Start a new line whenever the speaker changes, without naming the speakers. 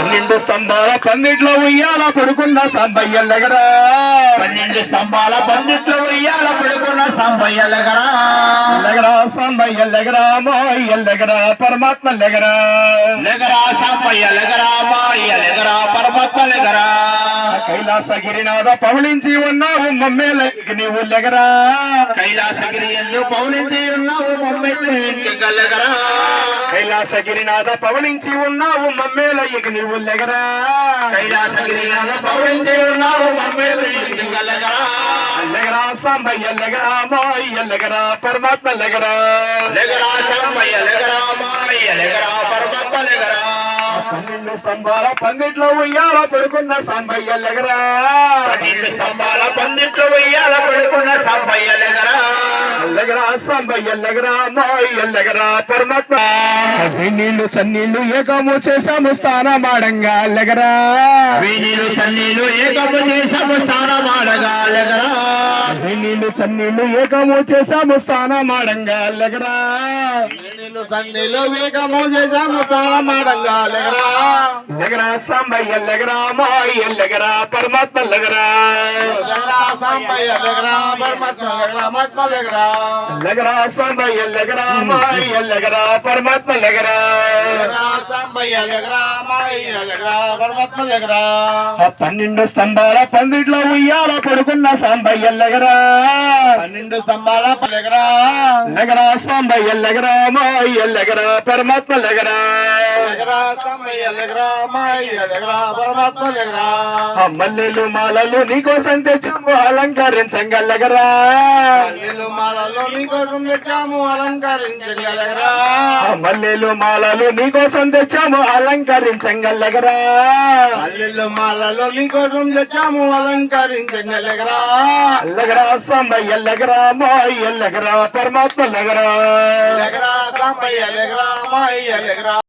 పన్నెండు స్తంభాల పందిట్లో ఉయ్యాల పడుకున్న సాంబయ్య లెగరా.
పన్నెండు స్తంభాల పందిట్లో ఉయ్యాల పడుకున్న సాంబయ్య లగరా.
లెగరా సాంబయ్య లెగరా మాయ్య లెగరా పరమాత్మ లెగరా.
లెగరా సాంబయ్య లెగరా మాయ్య లెగరా పరమాత్మ లెగరా.
కైలాసగిరినాథ పవళించి ఉన్నావు మమ్మేలకి నీవు లెగరా.
కైలాసగిరి ఎందు పౌనింది ఉన్నావు మమ్మెట్టు ఇంటిక లెగరా.
కైలాసగిరినాథ పవళించి ఉన్నావు మమ్మేలయ్యకి నీవు లెగరా.
కైలాసగిరి ఎందు పౌనించి ఉన్నావు లెగరా.
లెగరా సాంబయ్య లెగరా మాయ్య లెగరా పరమాత్మ లెగరా.
లెగరా సాంబయ్య లెగరా మాయ్య లెగరా పరమాత్మ లెగరా.
పన్నెండు స్తంభాల పందిట్లో ఉయ్యాల పడుకున్న సాంబయ్య లెగరా.
పన్నెండు స్తంభాల లెగరా
సాంబయ్య లెగరా మాయ్య లెగరా పరమాత్మ. నీళ్ళు చన్నీళ్ళు ఏకము చేశాము స్థానమాడంగా లెగరా
వీణీలు తన్నీలు ఏకము చేసాము స్నానమాడగా లెగరా
నీళ్ళు చన్నీళ్ళు ఏకము చేశాము స్థానమాడంగా లెగరా
నీళ్ళు సన్నీలు వేగము చేసాము స్నానమాడంగా లెగరా
లెగరా సాంబయ్య లెగరా మాయ్య లెగరా పరమాత్మ లెగరా.
లెగరా సాంబయ్య లెగరా పరమాత్మ లెగరా మత్మ లెగరా.
లెగరా సాంబయ్య లెగరా మాయ్య లెగరా పరమాత్మ లెగరా.
లెగరా సాంబయ్య లెగరా మాయ్య లెగరా పరమాత్మ లెగరా.
ఆ పన్నెండు స్తంభాల పందిట్లో ఉయ్యాల పడుకున్న సాంబయ్య లెగరా.
పన్నెండు స్తంభాల లెగరా.
లెగరా సాంబయ్య లెగరా మాయ్య లెగరా పరమాత్మ లెగరా మల్లెలు మాలలు నీకోసం తెచ్చాము అలంకరించంగా లెగరా
పల్లెలు మాలలో నీకోసం తెచ్చాము అలంకరించగలగరా
మల్లెలు మాలలు నీకోసం తెచ్చాము అలంకరించంగా లెగరా
పల్లెలు మాలలో నీకోసం తెచ్చాము అలంకరించగలగరా
లెగరా సాంబయ్య లెగరా మాయ్య లెగరా పరమాత్మ లెగరా
లెగరా సాంబయ్య లెగరా మాయ్య లెగరా